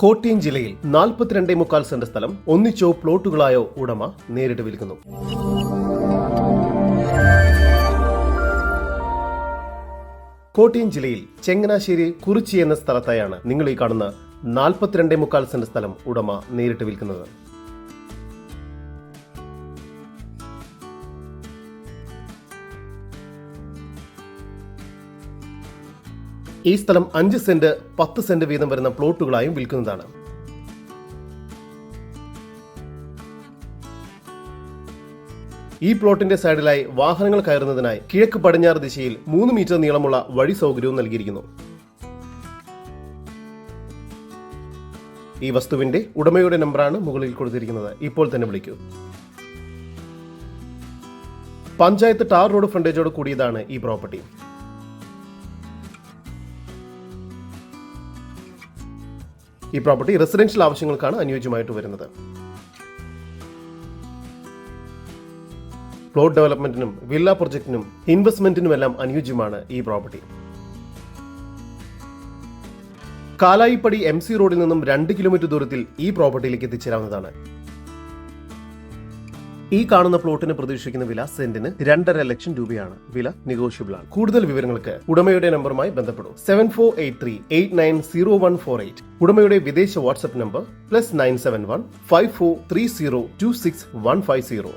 കോട്ടയം ജില്ലയിൽ നാൽപ്പത്തിരണ്ടേ മുക്കാൽ സെന്റ് സ്ഥലം ഒന്നിച്ചോ പ്ലോട്ടുകളായോ ഉടമ നേരിട്ട് വിൽക്കുന്നു. കോട്ടയം ജില്ലയിൽ ചെങ്ങനാശ്ശേരി കുറിച്ചി എന്ന സ്ഥലത്തായാണ് നിങ്ങൾ ഈ കാണുന്ന നാൽപ്പത്തിരണ്ടേ മുക്കാൽ സെന്റ് സ്ഥലം ഉടമ നേരിട്ട് വിൽക്കുന്നത്. ഈ സ്ഥലം അഞ്ച് സെന്റ് പത്ത് സെന്റ് വീതം വരുന്ന പ്ലോട്ടുകളായും വിൽക്കുന്നതാണ്. ഈ പ്ലോട്ടിന്റെ സൈഡിലായി വാഹനങ്ങൾ കയറുന്നതിനായി കിഴക്ക് പടിഞ്ഞാറ് ദിശയിൽ മൂന്ന് മീറ്റർ നീളമുള്ള വഴി സൗകര്യവും നൽകിയിരിക്കുന്നു. ഈ വസ്തുവിന്റെ ഉടമയുടെ നമ്പറാണ് മുകളിൽ കൊടുത്തിരിക്കുന്നത്. ഇപ്പോൾ തന്നെ വിളിക്കൂ. പഞ്ചായത്ത് ടാർ റോഡ് ഫ്രണ്ടേജോട് കൂടിയതാണ് ഈ പ്രോപ്പർട്ടി. ഈ പ്രോപ്പർട്ടി റെസിഡൻഷ്യൽ ആവശ്യങ്ങൾക്കാണ് അനുയോജ്യമായിട്ട് വരുന്നത്. പ്ലോട്ട് ഡെവലപ്മെന്റിനും വില്ല പ്രൊജക്ടിനും ഇൻവെസ്റ്റ്മെന്റിനുമെല്ലാം അനുയോജ്യമാണ് ഈ പ്രോപ്പർട്ടി. കാലായിപ്പടി എം സി റോഡിൽ നിന്നും രണ്ട് കിലോമീറ്റർ ദൂരത്തിൽ ഈ പ്രോപ്പർട്ടിയിലേക്ക് എത്തിച്ചേരാവുന്നതാണ്. ഈ കാണുന്ന പ്ലോട്ടിന് പ്രതീക്ഷിക്കുന്ന വില സെന്റിന് രണ്ടര ലക്ഷം രൂപയാണ്. വില നെഗോഷ്യബിൾ ആണ്. കൂടുതൽ വിവരങ്ങൾക്ക് ഉടമയുടെ നമ്പറുമായി ബന്ധപ്പെടും. Seven four eight three eight nine zero one four eight ഉടമയുടെ വിദേശ WhatsApp number plus nine seven one five four three zero two six one five zero